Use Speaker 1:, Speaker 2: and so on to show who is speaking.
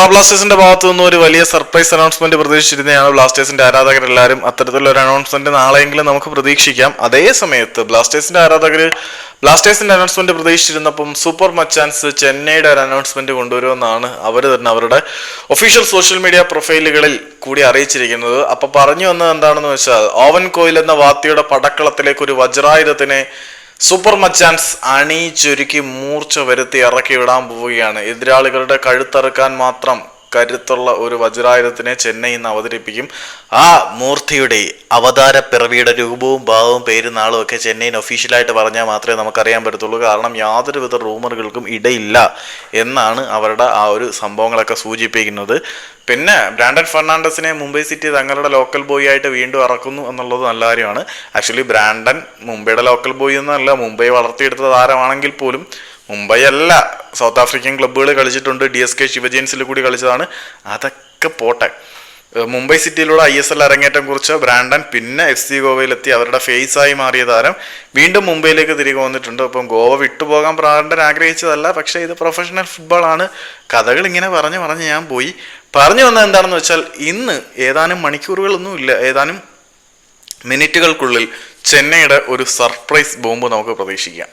Speaker 1: കേരള ബ്ലാസ്റ്റേഴ്സിന്റെ ഭാഗത്തു നിന്നും ഒരു വലിയ സർപ്രൈസ് അനൗൺസ്മെന്റ് പ്രതീക്ഷിച്ചിരുന്നതാണ് ബ്ലാസ്റ്റേഴ്സിന്റെ ആരാധകരെല്ലാവരും അത്തരത്തിലുള്ള ഒരു അനൗൺസ്മെന്റ് നാളെയെങ്കിലും നമുക്ക് പ്രതീക്ഷിക്കാം. അതേ സമയത്ത് ബ്ലാസ്റ്റേഴ്സിന്റെ ആരാധകർ ബ്ലാസ്റ്റേഴ്സിന്റെ അനൗൺസ്മെന്റ് പ്രതീക്ഷിച്ചിരുന്നപ്പം സൂപ്പർ മച്ചാൻസ് ചെന്നൈയുടെ ഒരു അനൗൺസ്മെന്റ് കൊണ്ടുവരുമെന്നാണ് അവർ തന്നെ അവരുടെ ഒഫീഷ്യൽ സോഷ്യൽ മീഡിയ പ്രൊഫൈലുകളിൽ കൂടി അറിയിച്ചിരിക്കുന്നത്. അപ്പൊ പറഞ്ഞു വന്നത് എന്താണെന്ന് വെച്ചാൽ ഓവൻ കോയിൽ എന്ന വാത്തിയുടെ പടക്കളത്തിലേക്ക് ഒരു വജ്രായുധത്തിനെ സൂപ്പർ മച്ചാൻസ് അണിയിച്ചൊരുക്കി മൂർച്ച വരുത്തി ഇറക്കി വിടാൻ പോവുകയാണ്. എതിരാളികളുടെ കഴുത്തറുക്കാൻ മാത്രം കരുത്തുള്ള ഒരു വജ്രായുധത്തിനെ ചെന്നൈ ഇന്ന് അവതരിപ്പിക്കും. ആ മൂർത്തിയുടെ അവതാര പിറവിയുടെ രൂപവും ഭാവവും പേരും നാളും ഒക്കെ ചെന്നൈയിൽ ഒഫീഷ്യലായിട്ട് പറഞ്ഞാൽ മാത്രമേ നമുക്കറിയാൻ പറ്റത്തുള്ളൂ. കാരണം യാതൊരുവിധ റൂമറുകൾക്കും ഇടയില്ല എന്നാണ് അവരുടെ ആ ഒരു സംഭവങ്ങളൊക്കെ സൂചിപ്പിക്കുന്നത്. പിന്നെ ബ്രാൻഡൻ ഫെർണാണ്ടസിനെ മുംബൈ സിറ്റി തങ്ങളുടെ ലോക്കൽ ബോയ് ആയിട്ട് വീണ്ടും ഇറക്കുന്നു എന്നുള്ളത് നല്ല കാര്യമാണ്. ആക്ച്വലി ബ്രാൻഡൻ മുംബൈയുടെ ലോക്കൽ ബോയ് എന്നല്ല മുംബൈ വളർത്തിയെടുത്ത താരമാണെങ്കിൽ പോലും മുംബൈ അല്ല സൗത്ത് ആഫ്രിക്കൻ ക്ലബ്ബുകൾ കളിച്ചിട്ടുണ്ട് ഡി എസ് കെ ശിവജയൻസിൽ കൂടി കളിച്ചതാണ്. അതൊക്കെ പോട്ടെ. മുംബൈ സിറ്റിയിലൂടെ ഐ എസ് എൽ അരങ്ങേറ്റം കുറിച്ച് ബ്രാൻഡൻ പിന്നെ എഫ് സി ഗോവയിലെത്തി അവരുടെ ഫേസായി മാറിയ താരം വീണ്ടും മുംബൈയിലേക്ക് തിരികെ വന്നിട്ടുണ്ട്. അപ്പം ഗോവ വിട്ടുപോകാൻ ബ്രാൻഡൻ ആഗ്രഹിച്ചതല്ല പക്ഷേ ഇത് പ്രൊഫഷണൽ ഫുട്ബോളാണ് കഥകൾ ഇങ്ങനെ പറഞ്ഞ് പറഞ്ഞ് ഞാൻ പോയി. പറഞ്ഞു വന്നത് എന്താണെന്ന് വെച്ചാൽ ഇന്ന് ഏതാനും മണിക്കൂറുകളൊന്നും ഇല്ല ഏതാനും മിനിറ്റുകൾക്കുള്ളിൽ ചെന്നൈയുടെ ഒരു സർപ്രൈസ് ബോംബ് നമുക്ക് പ്രതീക്ഷിക്കാം.